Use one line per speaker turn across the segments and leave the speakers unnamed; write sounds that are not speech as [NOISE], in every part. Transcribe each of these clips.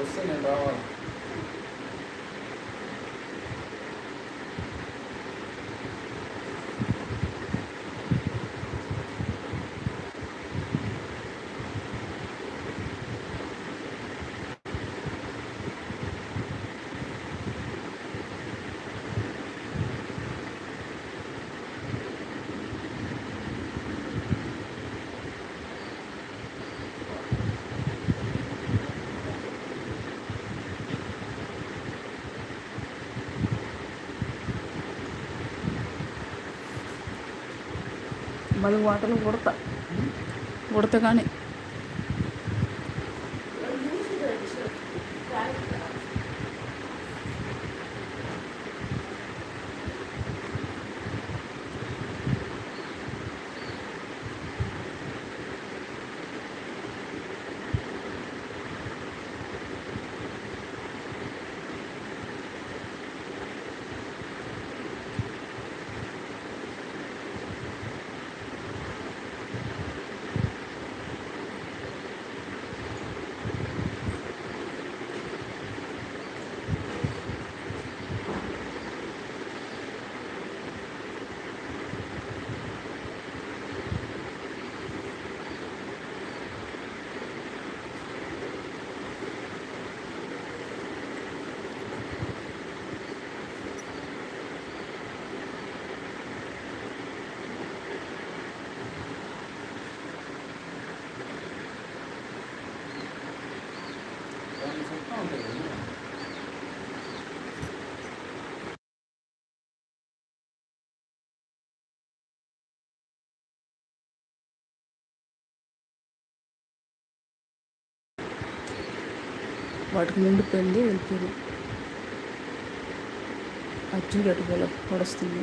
వస్తే నేను రావాలి
మళ్ళీ వాటర్లో ఉడత. ఉడత కానీ వాటికి నిండిపోయింది వెళ్ళిపోయింది అర్జున్ గట్టి పొల పొడుస్తుంది.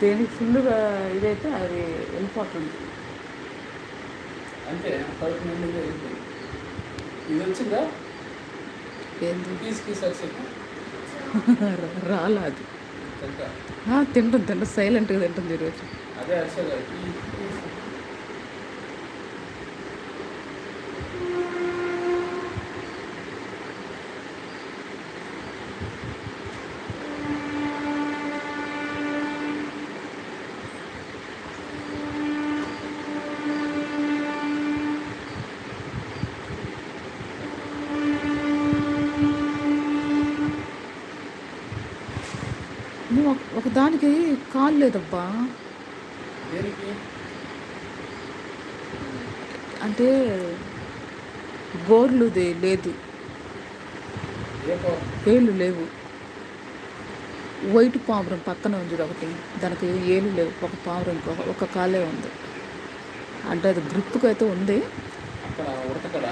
దేనికి ఫుల్గా ఇదైతే అది వెళ్ళిపోతుంది
అంతే కడుపు నిండుగా ఇది వచ్చిందా?
ఏంది?
పీస్ [LAUGHS] తింటా?
తింటుంది తింటుంది. సైలెంట్గా తింటుంది ఈరోజు.
అదే
ఒక- దానికి కాలు లేదబ్బా. అంటే గోర్లుది లేదు. ఏళ్ళు లేవు. వైట్ పావురం పక్కన ఉంది ఒకటి. దానికి ఏళ్ళు లేవు. ఒక పావురం ఒక కాలే ఉంది. అంటే అది గ్రిప్కి అయితే ఉంది.
ఉడతకడ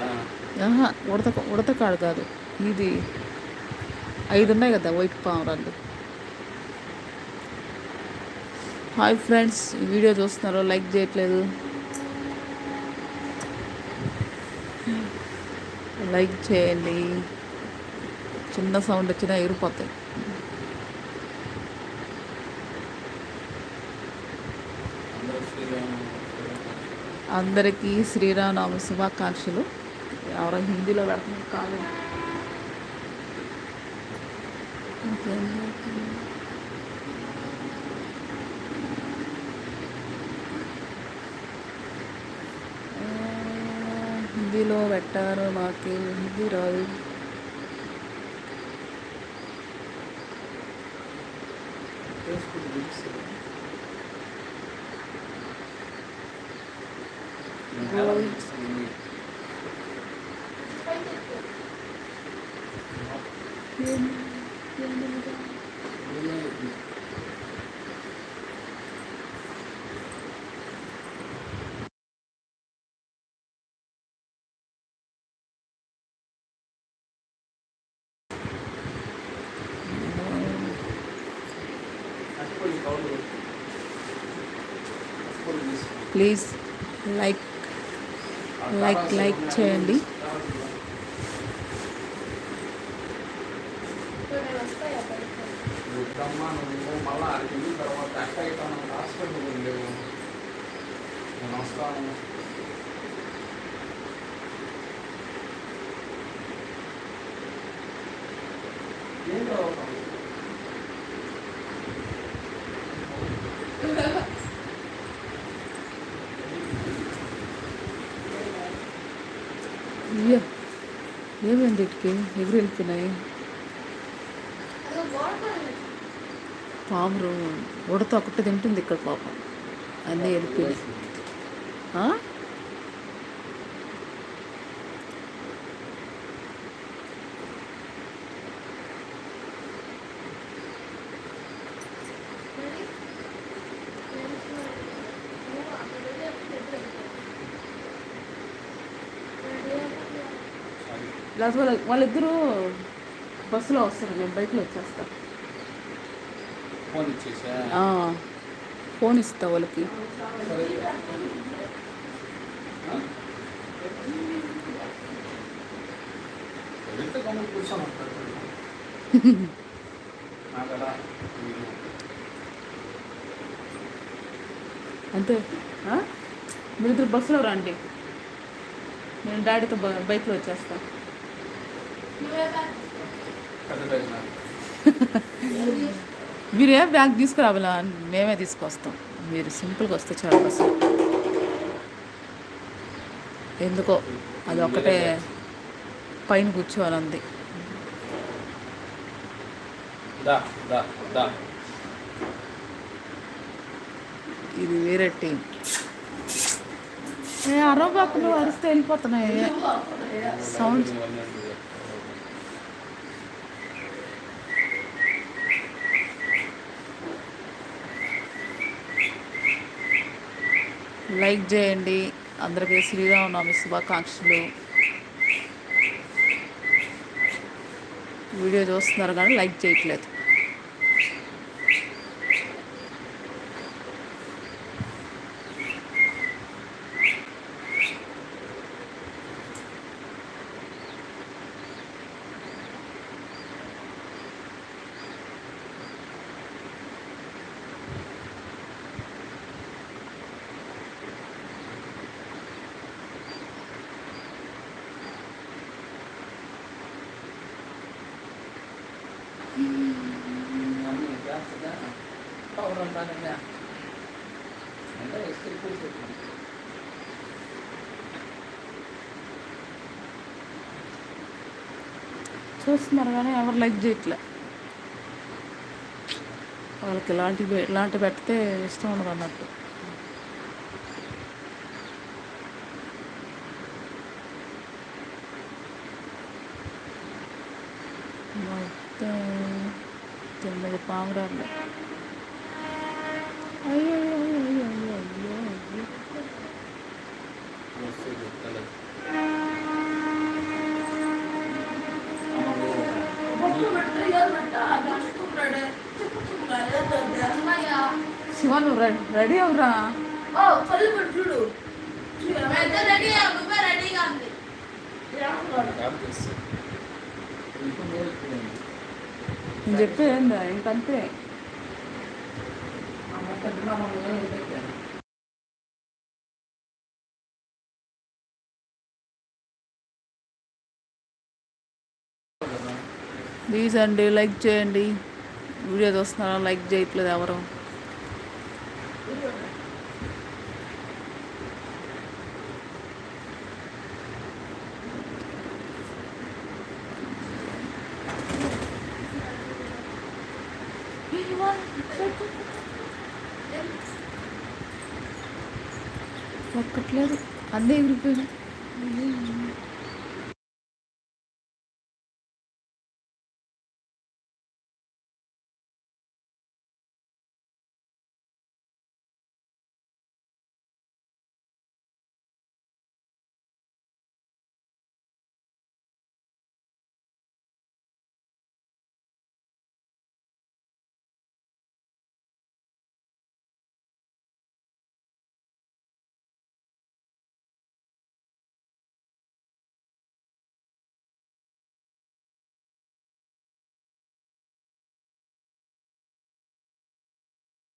ఉడత ఉడత కాడు కాదు. ఇది ఐదు ఉన్నాయి కదా వైట్ పావురాలు హాయ్ ఫ్రెండ్స్ వీడియో చూస్తున్నారు లైక్ చేయట్లేదు. లైక్ చేయండి. చిన్న సౌండ్ వచ్చినా ఎగిరిపోతాయి.
అందరికీ శ్రీరామ
అందరికీ శుభాకాంక్షలు. ఎవరో హిందీలో పెడుతున్నారు కాదు. ఓకే කිලෝ වැට්ටාර මාකෙල් හිදිරල්
Thank you.
Please like like like చేయండి.
వద్దమ్మా నువ్వు మళ్ళా అడిగిన తర్వాత కట్ అవుతాను హాస్పిటల్ లేవు నేను వస్తాను ఏంటో
అయ్యో ఏమైంది ఇటుకి? ఎగురు వెళ్ళిపోయినాయి పామురు ఉడత ఒకటి తింటుంది ఇక్కడ పాపం. అన్నీ వెళ్ళిపోయినాయి. లేకపోతే వాళ్ళ వాళ్ళిద్దరూ బస్సులో వస్తారు. నేను బైక్లో వచ్చేస్తా.
ఫోన్
ఇస్తా వాళ్ళకి.
మీరు
అంతే? మీరిద్దరు బస్సులో రండి. నేను డాడీతో బైక్లో వచ్చేస్తా.
పెద్ద బ్యాగ్ నాకు [LAUGHS]
మీరు ఏ బ్యాగ్ తీసుకురావాలా? మేమే తీసుకొస్తాం. మీరు సింపుల్గా వస్తే చాలా బస్సు ఎందుకో? అది ఒక్కటే పైన కూర్చోవాలంది. ఇది వేరే టీం ఏ అరవబాకులు అరిస్తే వెళ్ళిపోతున్నాయి. సౌండ్ లైక్ చేయండి. అందరికీ శ్రీరామనవమి శుభాకాంక్షలు. వీడియో చూస్తున్నారు కానీ లైక్ చేయట్లేదు.
అంటే ఎస్కేప్ చేసేది
చూస్తున్నారు కానీ ఎవరు లైక్ చేయట్లే వాళ్ళకి ఇలాంటి ఇలాంటి పెడితే ఇష్టం ఉండదు అన్నట్టు మొత్తం తొమ్మిది పామురాలు శివ నువ్వు రెడీ రెడీ అవురా
చూడు. రెడీ రెడీగా ఉంది.
నేను చెప్పేది ఇంకంతే. ప్లీజ్ అండి లైక్ చేయండి. వీడియో చూస్తున్నారా? లైక్ చేయట్లేదు ఎవరు? കിട്ടില്ല അതേ ഗ്രൂപ്പ്